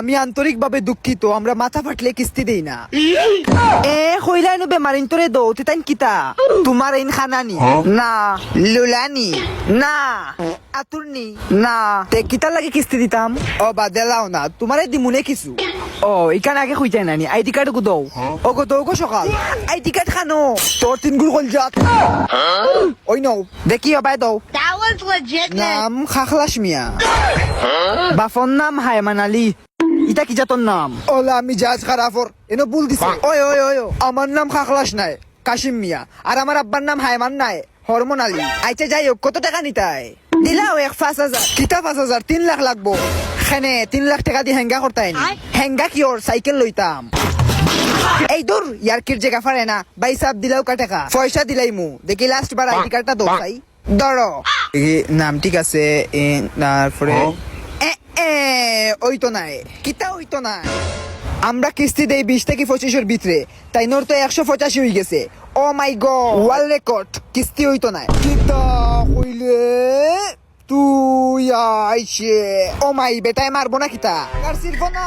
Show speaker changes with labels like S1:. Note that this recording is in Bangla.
S1: আমি আন্তরিকভাবে দুঃখিত আমরা মাথা ফাটলে কিস্তি দেই না। এ কইলাই নো বেমারিন তোরে দো তেতাইন কিতা? তোমার ইন খানানি? না। লুলানি? না। আতুরনি না। তে কিতা লাগে কিস্তি দিতাম? ও বা দেলাও না তোমারে দিমুনে কিছু। ও ইকান আগে খুঁজে নানি আইডি কার্ড গো দাও ও গো দাও গো সকাল। আইডি কার্ড খানো। তোর তিন গুল কল যাত ওই নাও দেখি অবাই
S2: was
S1: নাম খাখলাস মিয়া। বাফর নাম হায়মান আলী ইটা কি জাতর নাম? ওলা আমি জাজ খারাফর। এনো ভুল দিছে। ওই ওই ওই ও, আমার নাম খাখলাস নাই কাশিম মিয়া। আর আমার আব্বার নাম হায়মান নাই হরমোন আলী। আইতে যাই হোক কত টাকা নিতাই দিলাও এক পাঁচ হাজার। কিতা পাঁচ হাজার? তিন লাখ লাগবো। খানে তিন লাখ টাকা দিয়ে হেঙ্গা করতাই নি। হেঙ্গা কি ওর? সাইকেল লইতাম। এই দূর ইয়ার কির জায়গা ফারে না বাই সাপ দিলাও কা টাকা। পয়সা দিলাই মু। দেখি লাস্ট বার আইডি কার্ডটা দো চাই ধরো। নাম ঠিক আছে এ, তারপরে ওই তো নাই। কিতা ওই তো নাই? আমরা কিস্তি দেই বিশ থেকে পঁচিশের ভিতরে তাই নোর তো একশো পঁচাশি হয়ে গেছে। ও মাই গো ওয়াল রেকর্ড কিস্তি হইতো নাই। কিতা হইলে তুই আইছে? ও মাই বেটায় মারবো না কিতা? আর শিল্প না